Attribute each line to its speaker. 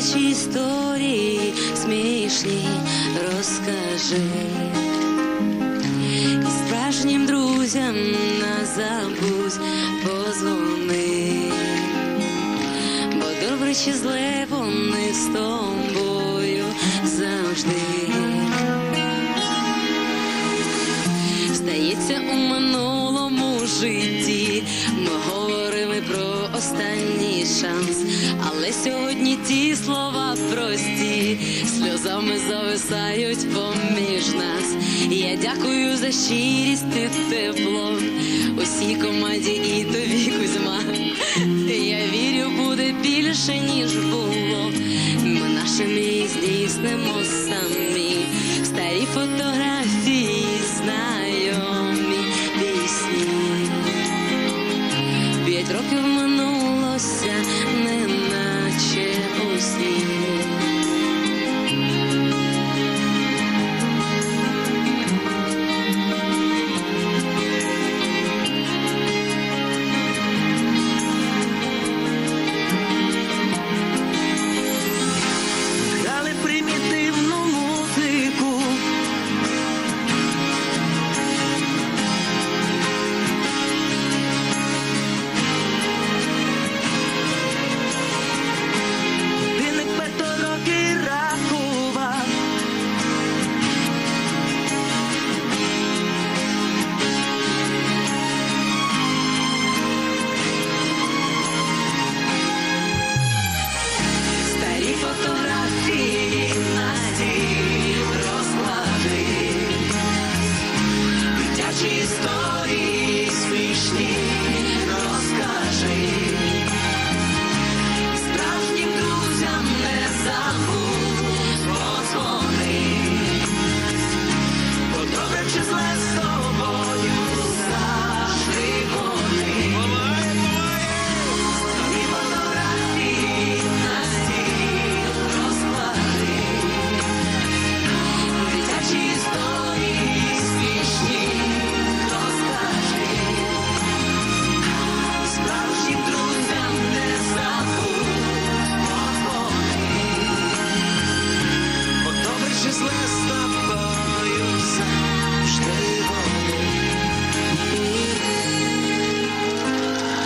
Speaker 1: Дитячі історії смішні розкажи. І справжнім друзям на забудь позвони. Бо добре чи зле вони з тобою завжди. Здається, у минулому житті про останній шанс, але сьогодні ті слова прості, сльозами зависають поміж нас. Я дякую за щирість і тепло усій команді і тобі, Кузьма. Я вірю, буде більше, ніж було. Ми наше мрії здійснимо самі. Старі фотографії, дитячі історії смішні розкажи.